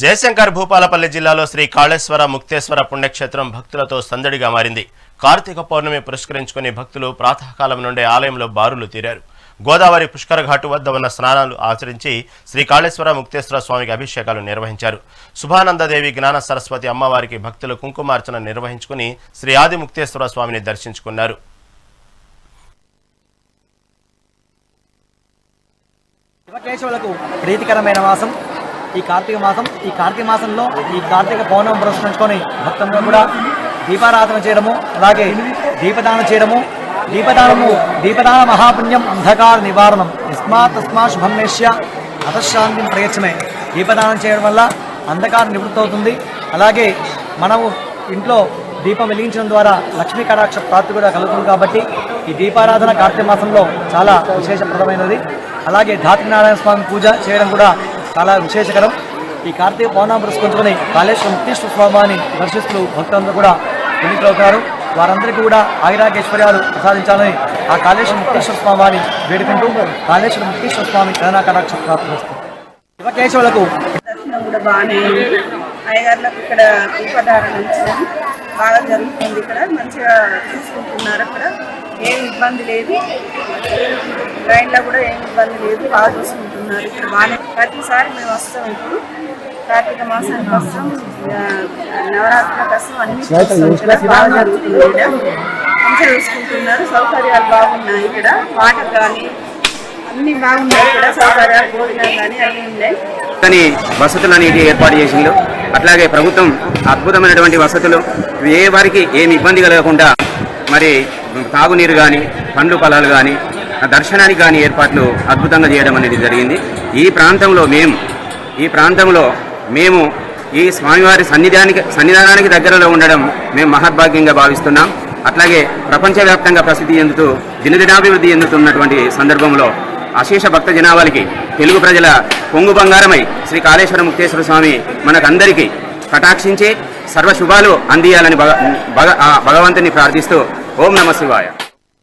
జయశంకర్ భూపాలపల్లి జిల్లాలో శ్రీ కాళేశ్వర ముక్తేశ్వర పుణ్యక్షేత్రం భక్తులతో సందడిగా మారింది. కార్తీక పౌర్ణమి పురస్కరించుకుని భక్తులు ప్రాతకాలం నుండే ఆలయంలో బారులు తీరారు. గోదావరి పుష్కర ఘాటు వద్ద ఉన్న స్నానాలు ఆచరించి శ్రీ కాళేశ్వర ముక్తేశ్వర స్వామికి అభిషేకాలు నిర్వహించారు. శుభానందదేవి జ్ఞాన సరస్వతి అమ్మవారికి భక్తులు కుంకుమార్చన నిర్వహించుకుని శ్రీ ఆది ముక్తేశ్వర స్వామిని దర్శించుకున్నారు. శివకేశవులకు ప్రీతికరమైన మాసం ఈ కార్తీక మాసం ఈ కార్తీక మాసంలో ఈ కార్తీక పౌర్ణమి పురస్కరించుకొని భక్తంలో కూడా దీపారాధన చేయడము అలాగే దీపదానం చేయడము దీపదానము దీపదాన మహాపుణ్యం అంధకార నివారణం. యస్మాత్ తస్మా శుభమేష్య అతశాంతిని ప్రయత్నమే. దీపదానం చేయడం వల్ల అంధకారం నివృత్తి అవుతుంది అలాగే మనము ఇంట్లో దీపం వెలిగించడం ద్వారా లక్ష్మీ కటాక్ష ప్రాప్తి కూడా కలుగుతుంది కాబట్టి ఈ దీపారాధన కార్తీక మాసంలో చాలా విశేషప్రదమైనది. అలాగే ధాత్రినారాయణ స్వామి పూజ చేయడం కూడా చాలా విశేషకరం ఈ కార్తీక పౌర్ణమి పురస్కరించుకొని కాళేశ్వర ముక్తీశ్వర స్వామిని దర్శిస్తూ భక్తులందరూ కూడా ఎన్నికలవుతారు వారందరికీ కూడా ఆయురాగేశ్వర్యాలు ప్రసాదించాలని ఆ కాళేశ్వర ముక్తీశ్వర స్వామిని వేడుకుంటూ కాళేశ్వర ముక్తీశ్వర స్వామి కరుణా కటాక్ష ప్రాప్తి శివకేశవులకు దర్శనం కూడా బాగానే అయ్యగారులకు ఇక్కడ దీపధారణ బాగా జరుగుతుంది ఇక్కడ. మంచిగా చూసుకుంటున్నారు అక్కడ. ఏం ఇబ్బంది లేదు. లైన్లో కూడా ఏం ఇబ్బంది లేదు. బాగా చూసుకుంటున్నారు. ఇక్కడ బాగానే ప్రతిసారి మేము వస్తాం ఇప్పుడు. కార్తీక మాసానికి వస్తాం నవరాత్రులకు వస్తాం అన్ని చూస్తాం బాగా జరుగుతుంది ఇక్కడ. మంచిగా చూసుకుంటున్నారు. సౌకర్యాలు బాగున్నాయి ఇక్కడ. వాటర్ కానీ అన్ని బాగున్నాయి ఇక్కడ. సౌకర్యాలు భోజనం కానీ అన్నీ ఉన్నాయి. కానీ వసతులు అనేవి ఏర్పాటు చేసిండు అట్లాగే ప్రభుత్వం అద్భుతమైనటువంటి వసతులు. ఏ వారికి ఏమి ఇబ్బంది కలగకుండా మరి తాగునీరు కానీ పండ్లు పొలాలు కానీ దర్శనానికి కానీ ఏర్పాట్లు అద్భుతంగా చేయడం అనేది జరిగింది. ఈ ప్రాంతంలో మేము ఈ ప్రాంతంలో మేము ఈ స్వామివారి సన్నిధానికి సన్నిధానానికి దగ్గరలో ఉండడం మేము మహద్భాగ్యంగా భావిస్తున్నాం. అట్లాగే ప్రపంచవ్యాప్తంగా ప్రసిద్ధి చెందుతూ దినదినాభివృద్ధి చెందుతున్నటువంటి సందర్భంలో అశేష భక్త జనాభాలకి తెలుగు ప్రజల పొంగు బంగారమై శ్రీ కాళేశ్వర ముక్తేశ్వర స్వామి మనకందరికీ కటాక్షించి సర్వ శుభాలు అందియాలని భగ భగ భగవంతుని ప్రార్థిస్తూ ఓం నమ శివాయ.